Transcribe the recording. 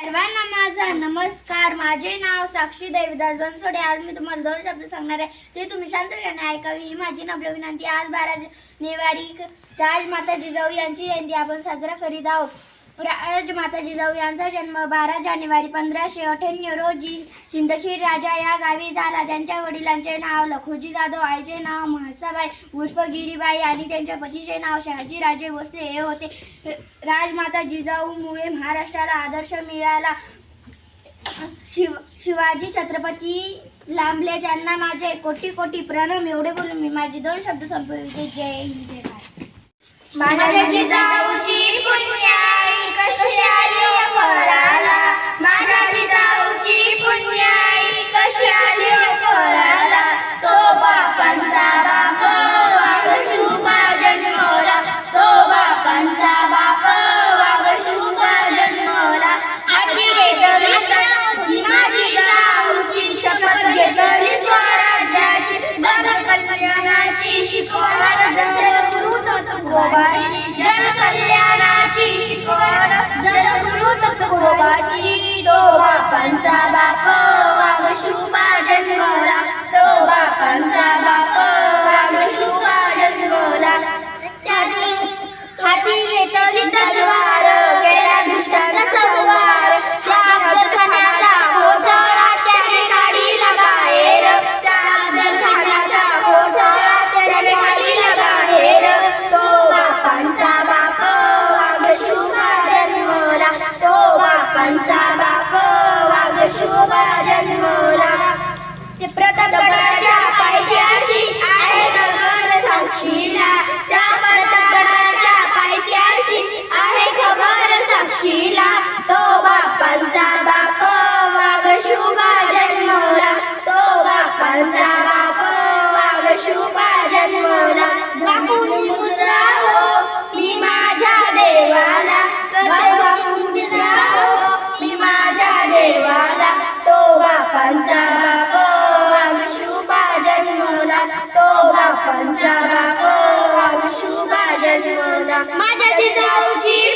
सर्वांना माझा नमस्कार. माझे नाव साक्षी देवीदास बनसोडे आज मी तुम्हाला दोन शब्द सांगणार आहे. ते तुम्ही शांतपणे ऐकावी ही माझी नम्र विनंती आज बारा नेवारी राजमाता जिजाऊ यांची जयंती आपण साजरा करीत आहोत. राजमाता जिजाऊ यांचा जन्म बारा जानेवारी पंधराशे अठ्ठ्याण्णव रोजी सिंदखेड राजा या गावी झाला. त्यांच्या वडिलांचे नाव लखोजी जाधव आईचे नाव म्हाळसाबाई उर्फ गिरीबाई आणि त्यांच्या पतीचे नाव शहाजी राजे भोसले. हे होते. राजमाता जिजाऊमुळे महाराष्ट्राला आदर्श मिळाला. शिव शिवाजी छत्रपती लांबले. त्यांना माझे कोटी कोटी प्रणम. एवढे बोलून मी माझे दोन शब्द संपविते. जय हिंद जय भारत. बापांचा बाप बापांचा बाप वाघ शुभा जन्मला तो बापांचा बाप वाघ शुभा जन्मला. माझ्या जिजाऊची